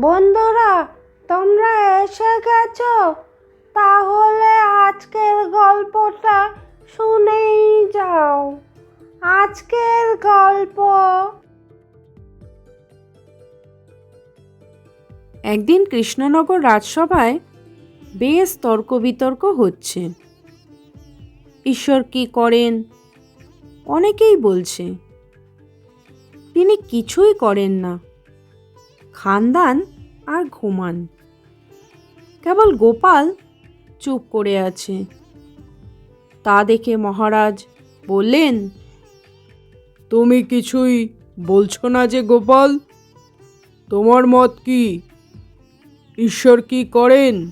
বন্ধুরা, তোমরা এসে গেছো? তাহলে আজকের গল্পটা শুনেই যাও। আজকের গল্প। একদিন কৃষ্ণনগর রাজসভায় বেশ তর্ক বিতর্ক হচ্ছে। ঈশ্বর কি করেন? অনেকেই বলছে, তিনি কিছুই করেন না। খানদান আর ঘুমান। কেবল গোপাল চুপ করে আছে। তা দেখে মহারাজ বললেন, তুমি কিছুই বলছো না যে গোপাল। তোমার মত কি? ঈশ্বর কি করেন?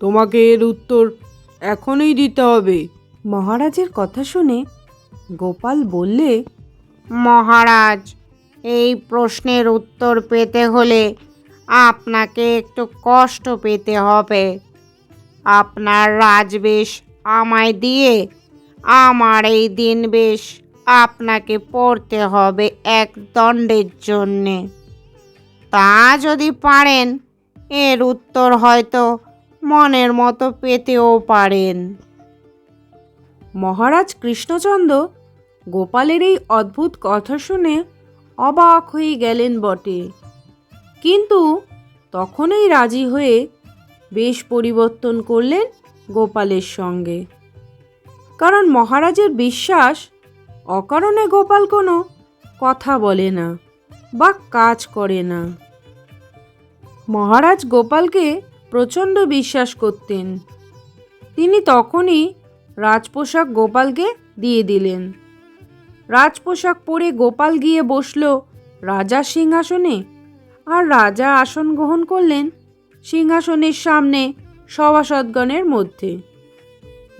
তোমাকে এর উত্তর এখনই দিতে হবে। মহারাজের কথা শুনে গোপাল বললে, মহারাজ এই প্রশ্নের উত্তর পেতে হলে আপনাকে একটু কষ্ট পেতে হবে। আপনার রাজবেশ আমায় দিয়ে আমার এই দিন বেশ আপনাকে পড়তে হবে এক দণ্ডের জন্যে। তা যদি পারেন, এর উত্তর হয়তো মনের মতো পেতেও পারেন। মহারাজ কৃষ্ণচন্দ্র গোপালের এই অদ্ভুত কথা শুনে অবাক হয়ে গেলেন বটে। কিন্তু তখনই রাজি হয়ে বেশ পরিবর্তন করলেন গোপালের সঙ্গে। কারণ মহারাজের বিশ্বাস, অকারণে গোপাল কোনো কথা বলে না বা কাজ করে না। মহারাজ গোপালকে প্রচণ্ড বিশ্বাস করতেন। তিনি তখনই রাজপোশাক গোপালকে দিয়ে দিলেন। রাজপোশাক পরে গোপাল গিয়ে বসল রাজার সিংহাসনে। আর রাজা আসন গ্রহণ করলেন সিংহাসনের সামনে সভাসদগণের মধ্যে।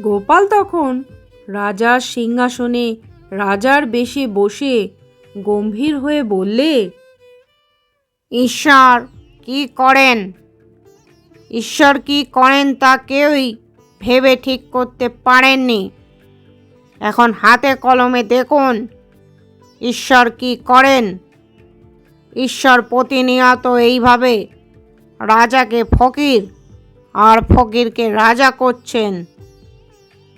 গোপাল তখন রাজার সিংহাসনে রাজার বেশে বসে গম্ভীর হয়ে বললে, ঈশ্বর, কি করেন? ঈশ্বর কি করেন তা কেউই ভেবে ঠিক করতে পারেননি। এখন হাতে কলমে দেখুন, ঈশ্বর কি করেন? ঈশ্বর প্রতিনিয়ত এইভাবে রাজাকে ফকির আর ফকিরকে রাজা করছেন।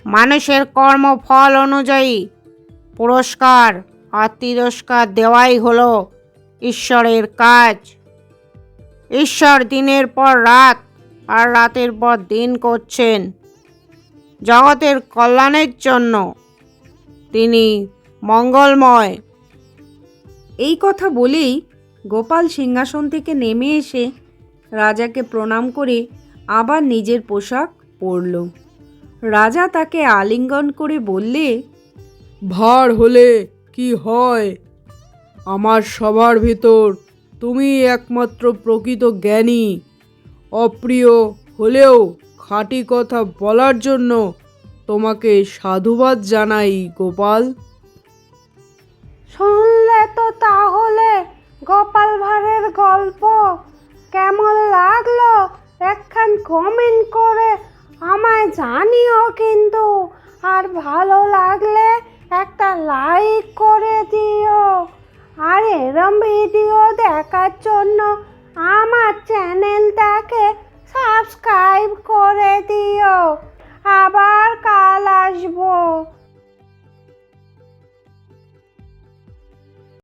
মানুষের কর্মফল অনুযায়ী পুরস্কার আর তিরস্কার দেওয়াই হলো ঈশ্বরের কাজ। ঈশ্বর দিনের পর রাত আর রাতের পর দিন করছেন। জগতের কল্যাণের জন্য তিনি মঙ্গলময়। এই কথা বলেই গোপাল সিংহাসন থেকে নেমে এসে রাজাকে প্রণাম করে আবার নিজের পোশাক পরল। রাজা তাকে আলিঙ্গন করে বললে ভার হলে কি হয়? আমার সবার ভিতর তুমি একমাত্র প্রকৃত জ্ঞানী। অপ্রিয় হলেও খাঁটি কথা বলার জন্য তোমাকে সাধুবাদ জানাই, গোপাল। শুনলে তো তাহলে গোপাল ভাঁড়ের গল্প। কেমন লাগল? একখান কমেন্ট করে আমায় জানিও কিন্তু। আর ভালো লাগলে একটা লাইক করে দিও। আর এরম ভিডিও দেখার জন্য আমার চ্যানেলটাকে সাবস্ক্রাইব করে দিও। আবার 好。